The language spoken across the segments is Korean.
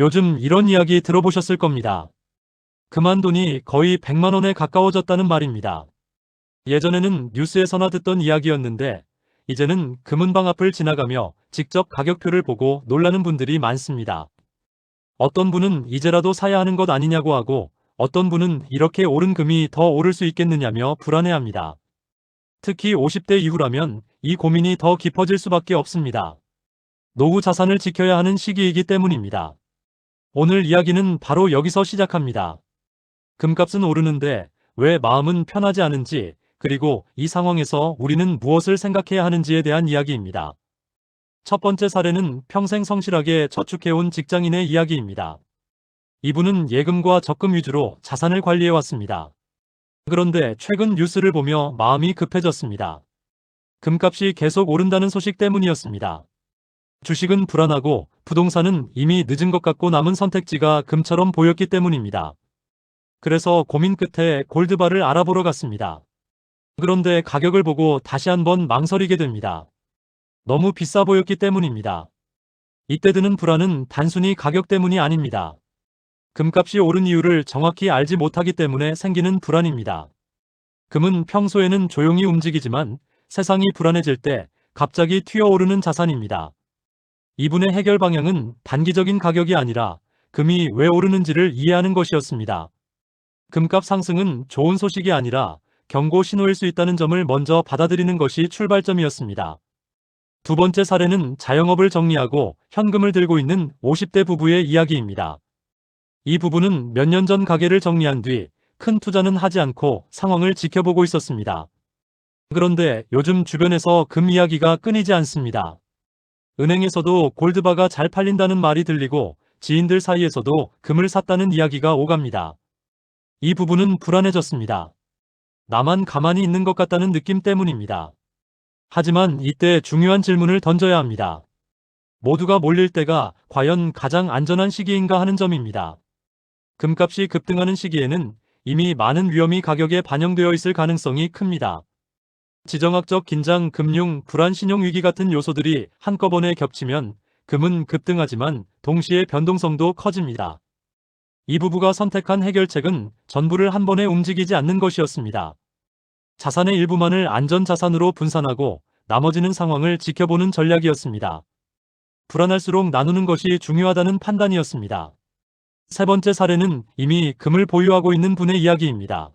요즘 이런 이야기 들어보셨을 겁니다. 그만 돈이 거의 100만 원에 가까워졌다는 말입니다. 예전에는 뉴스에서나 듣던 이야기였는데 이제는 금은방 앞을 지나가며 직접 가격표를 보고 놀라는 분들이 많습니다. 어떤 분은 이제라도 사야 하는 것 아니냐고 하고 어떤 분은 이렇게 오른 금이 더 오를 수 있겠느냐며 불안해합니다. 특히 50대 이후라면 이 고민이 더 깊어질 수밖에 없습니다. 노후 자산을 지켜야 하는 시기이기 때문입니다. 오늘 이야기는 바로 여기서 시작합니다. 금값은 오르는데 왜 마음은 편하지 않은지 그리고 이 상황에서 우리는 무엇을 생각해야 하는지에 대한 이야기입니다. 첫 번째 사례는 평생 성실하게 저축해온 직장인의 이야기입니다. 이분은 예금과 적금 위주로 자산을 관리해왔습니다. 그런데 최근 뉴스를 보며 마음이 급해졌습니다. 금값이 계속 오른다는 소식 때문이었습니다. 주식은 불안하고 부동산은 이미 늦은 것 같고 남은 선택지가 금처럼 보였기 때문입니다. 그래서 고민 끝에 골드바를 알아보러 갔습니다. 그런데 가격을 보고 다시 한번 망설이게 됩니다. 너무 비싸 보였기 때문입니다. 이때 드는 불안은 단순히 가격 때문이 아닙니다. 금값이 오른 이유를 정확히 알지 못하기 때문에 생기는 불안입니다. 금은 평소에는 조용히 움직이지만 세상이 불안해질 때 갑자기 튀어오르는 자산입니다. 이분의 해결 방향은 단기적인 가격이 아니라 금이 왜 오르는지를 이해하는 것이었습니다. 금값 상승은 좋은 소식이 아니라 경고 신호일 수 있다는 점을 먼저 받아들이는 것이 출발점이었습니다. 두 번째 사례는 자영업을 정리하고 현금을 들고 있는 50대 부부의 이야기입니다. 이 부부는 몇 년 전 가게를 정리한 뒤 큰 투자는 하지 않고 상황을 지켜보고 있었습니다. 그런데 요즘 주변에서 금 이야기가 끊이지 않습니다. 은행에서도 골드바가 잘 팔린다는 말이 들리고 지인들 사이에서도 금을 샀다는 이야기가 오갑니다. 이 부분은 불안해졌습니다. 나만 가만히 있는 것 같다는 느낌 때문입니다. 하지만 이때 중요한 질문을 던져야 합니다. 모두가 몰릴 때가 과연 가장 안전한 시기인가 하는 점입니다. 금값이 급등하는 시기에는 이미 많은 위험이 가격에 반영되어 있을 가능성이 큽니다. 지정학적 긴장, 금융, 불안 신용 위기 같은 요소들이 한꺼번에 겹치면 금은 급등하지만 동시에 변동성도 커집니다. 이 부부가 선택한 해결책은 전부를 한 번에 움직이지 않는 것이었습니다. 자산의 일부만을 안전자산으로 분산하고 나머지는 상황을 지켜보는 전략이었습니다. 불안할수록 나누는 것이 중요하다는 판단이었습니다. 세 번째 사례는 이미 금을 보유하고 있는 분의 이야기입니다.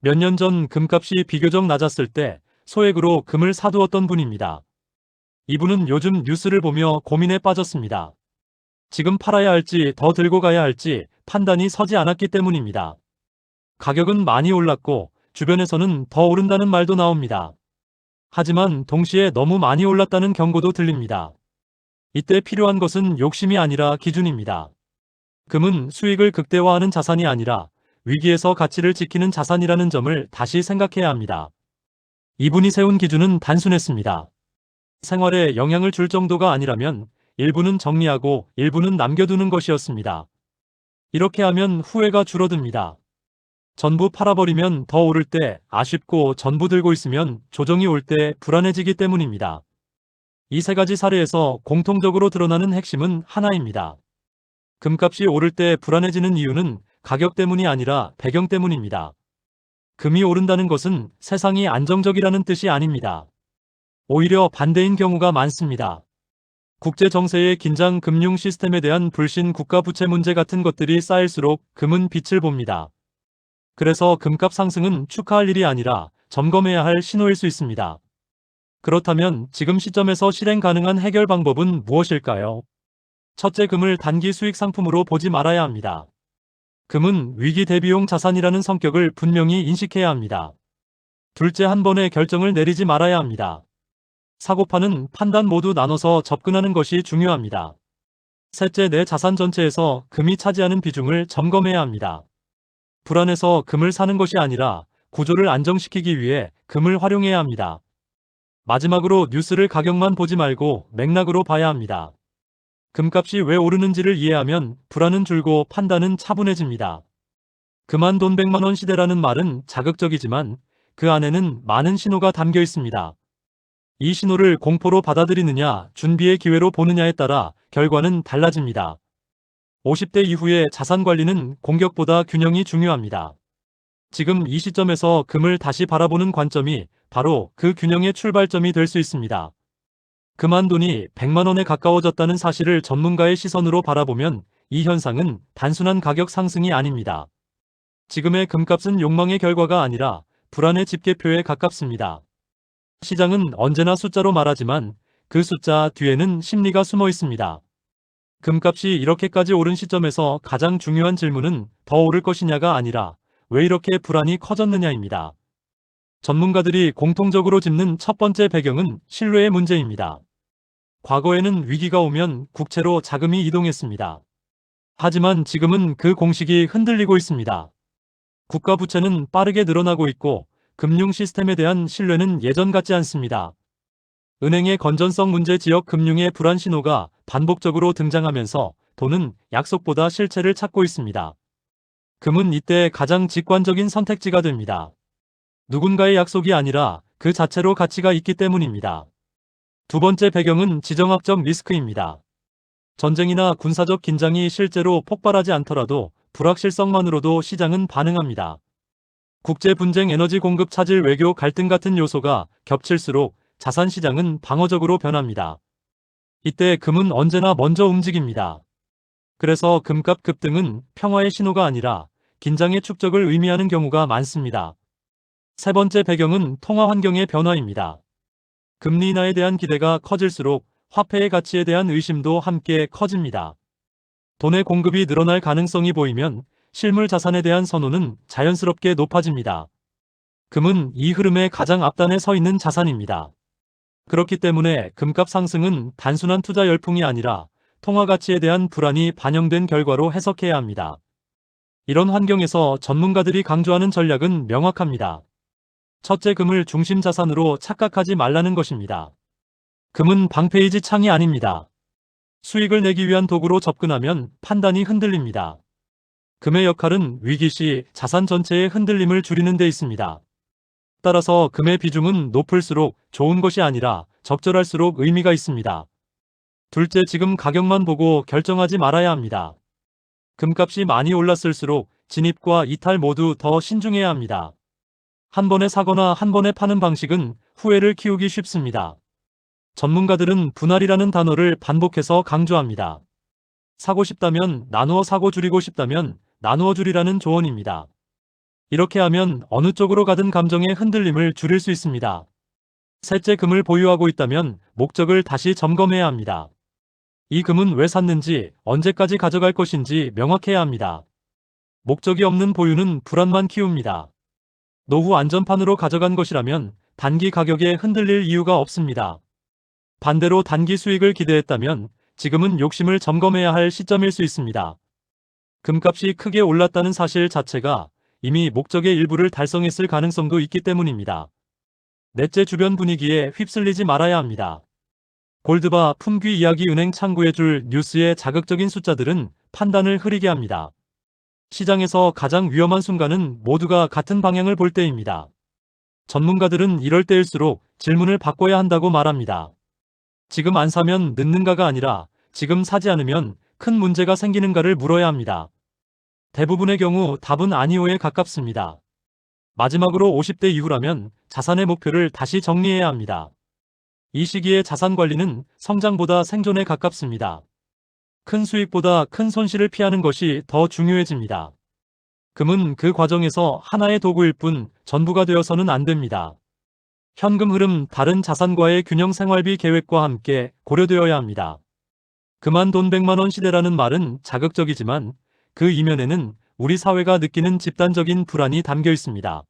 몇 년 전 금값이 비교적 낮았을 때 소액으로 금을 사두었던 분입니다. 이분은 요즘 뉴스를 보며 고민에 빠졌습니다. 지금 팔아야 할지 더 들고 가야 할지 판단이 서지 않았기 때문입니다. 가격은 많이 올랐고 주변에서는 더 오른다는 말도 나옵니다. 하지만 동시에 너무 많이 올랐다는 경고도 들립니다. 이때 필요한 것은 욕심이 아니라 기준입니다. 금은 수익을 극대화하는 자산이 아니라 위기에서 가치를 지키는 자산이라는 점을 다시 생각해야 합니다. 이분이 세운 기준은 단순했습니다. 생활에 영향을 줄 정도가 아니라면 일부는 정리하고 일부는 남겨두는 것이었습니다. 이렇게 하면 후회가 줄어듭니다. 전부 팔아버리면 더 오를 때 아쉽고 전부 들고 있으면 조정이 올 때 불안해지기 때문입니다. 이 세 가지 사례에서 공통적으로 드러나는 핵심은 하나입니다. 금값이 오를 때 불안해지는 이유는 가격 때문이 아니라 배경 때문입니다. 금이 오른다는 것은 세상이 안정적이라는 뜻이 아닙니다. 오히려 반대인 경우가 많습니다. 국제 정세의 긴장 금융 시스템에 대한 불신 국가 부채 문제 같은 것들이 쌓일수록 금은 빛을 봅니다. 그래서 금값 상승은 축하할 일이 아니라 점검해야 할 신호일 수 있습니다. 그렇다면 지금 시점에서 실행 가능한 해결 방법은 무엇일까요? 첫째 금을 단기 수익 상품으로 보지 말아야 합니다. 금은 위기 대비용 자산이라는 성격을 분명히 인식해야 합니다. 둘째 한 번에 결정을 내리지 말아야 합니다. 사고파는 판단 모두 나눠서 접근하는 것이 중요합니다. 셋째 내 자산 전체에서 금이 차지하는 비중을 점검해야 합니다. 불안해서 금을 사는 것이 아니라 구조를 안정시키기 위해 금을 활용해야 합니다. 마지막으로 뉴스를 가격만 보지 말고 맥락으로 봐야 합니다. 금값이 왜 오르는지를 이해하면 불안은 줄고 판단은 차분해집니다. 그만 돈 100만원 시대라는 말은 자극적이지만 그 안에는 많은 신호가 담겨 있습니다. 이 신호를 공포로 받아들이느냐 준비의 기회로 보느냐에 따라 결과는 달라집니다. 50대 이후의 자산 관리는 공격보다 균형이 중요합니다. 지금 이 시점에서 금을 다시 바라보는 관점이 바로 그 균형의 출발점이 될 수 있습니다. 금한 돈이 100만 원에 가까워졌다는 사실을 전문가의 시선으로 바라보면 이 현상은 단순한 가격 상승이 아닙니다. 지금의 금값은 욕망의 결과가 아니라 불안의 집계표에 가깝습니다. 시장은 언제나 숫자로 말하지만 그 숫자 뒤에는 심리가 숨어 있습니다. 금값이 이렇게까지 오른 시점에서 가장 중요한 질문은 더 오를 것이냐가 아니라 왜 이렇게 불안이 커졌느냐입니다. 전문가들이 공통적으로 짚는 첫 번째 배경은 신뢰의 문제입니다. 과거에는 위기가 오면 국채로 자금이 이동했습니다. 하지만 지금은 그 공식이 흔들리고 있습니다. 국가 부채는 빠르게 늘어나고 있고 금융 시스템에 대한 신뢰는 예전 같지 않습니다. 은행의 건전성 문제 지역 금융의 불안 신호가 반복적으로 등장하면서 돈은 약속보다 실체를 찾고 있습니다. 금은 이때 가장 직관적인 선택지가 됩니다. 누군가의 약속이 아니라 그 자체로 가치가 있기 때문입니다. 두 번째 배경은 지정학적 리스크입니다. 전쟁이나 군사적 긴장이 실제로 폭발하지 않더라도 불확실성만으로도 시장은 반응합니다. 국제 분쟁 에너지 공급 차질 외교 갈등 같은 요소가 겹칠수록 자산 시장은 방어적으로 변합니다. 이때 금은 언제나 먼저 움직입니다. 그래서 금값 급등은 평화의 신호가 아니라 긴장의 축적을 의미하는 경우가 많습니다. 세 번째 배경은 통화 환경의 변화입니다. 금리 인하에 대한 기대가 커질수록 화폐의 가치에 대한 의심도 함께 커집니다. 돈의 공급이 늘어날 가능성이 보이면 실물 자산에 대한 선호는 자연스럽게 높아집니다. 금은 이 흐름의 가장 앞단에 서 있는 자산입니다. 그렇기 때문에 금값 상승은 단순한 투자 열풍이 아니라 통화 가치에 대한 불안이 반영된 결과로 해석해야 합니다. 이런 환경에서 전문가들이 강조하는 전략은 명확합니다. 첫째 금을 중심 자산으로 착각하지 말라는 것입니다. 금은 방페이지 창이 아닙니다. 수익을 내기 위한 도구로 접근하면 판단이 흔들립니다. 금의 역할은 위기 시 자산 전체의 흔들림을 줄이는 데 있습니다. 따라서 금의 비중은 높을수록 좋은 것이 아니라 적절할수록 의미가 있습니다. 둘째 지금 가격만 보고 결정하지 말아야 합니다. 금값이 많이 올랐을수록 진입과 이탈 모두 더 신중해야 합니다. 한 번에 사거나 한 번에 파는 방식은 후회를 키우기 쉽습니다. 전문가들은 분할이라는 단어를 반복해서 강조합니다. 사고 싶다면 나누어 사고 줄이고 싶다면 나누어 줄이라는 조언입니다. 이렇게 하면 어느 쪽으로 가든 감정의 흔들림을 줄일 수 있습니다. 셋째 금을 보유하고 있다면 목적을 다시 점검해야 합니다. 이 금은 왜 샀는지 언제까지 가져갈 것인지 명확해야 합니다. 목적이 없는 보유는 불안만 키웁니다. 노후 안전판으로 가져간 것이라면 단기 가격에 흔들릴 이유가 없습니다. 반대로 단기 수익을 기대했다면 지금은 욕심을 점검해야 할 시점일 수 있습니다. 금값이 크게 올랐다는 사실 자체가 이미 목적의 일부를 달성했을 가능성도 있기 때문입니다. 넷째 주변 분위기에 휩쓸리지 말아야 합니다. 골드바 품귀 이야기 은행 창구해줄 뉴스의 자극적인 숫자들은 판단을 흐리게 합니다. 시장에서 가장 위험한 순간은 모두가 같은 방향을 볼 때입니다. 전문가들은 이럴 때일수록 질문을 바꿔야 한다고 말합니다. 지금 안 사면 늦는가가 아니라 지금 사지 않으면 큰 문제가 생기는가를 물어야 합니다. 대부분의 경우 답은 아니오에 가깝습니다. 마지막으로 50대 이후라면 자산의 목표를 다시 정리해야 합니다. 이 시기의 자산 관리는 성장보다 생존에 가깝습니다. 큰 수익보다 큰 손실을 피하는 것이 더 중요해집니다. 금은 그 과정에서 하나의 도구일 뿐 전부가 되어서는 안 됩니다. 현금 흐름 다른 자산과의 균형 생활비 계획과 함께 고려되어야 합니다. 그만 돈 100만원 시대라는 말은 자극적이지만 그 이면에는 우리 사회가 느끼는 집단적인 불안이 담겨 있습니다.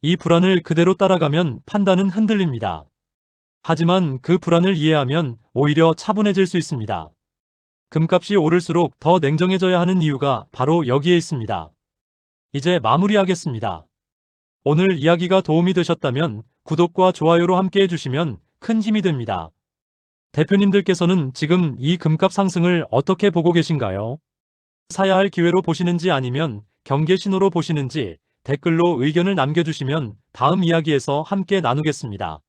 이 불안을 그대로 따라가면 판단은 흔들립니다. 하지만 그 불안을 이해하면 오히려 차분해질 수 있습니다. 금값이 오를수록 더 냉정해져야 하는 이유가 바로 여기에 있습니다. 이제 마무리하겠습니다. 오늘 이야기가 도움이 되셨다면 구독과 좋아요로 함께 해주시면 큰 힘이 됩니다. 대표님들께서는 지금 이 금값 상승을 어떻게 보고 계신가요? 사야 할 기회로 보시는지 아니면 경계 신호로 보시는지 댓글로 의견을 남겨주시면 다음 이야기에서 함께 나누겠습니다.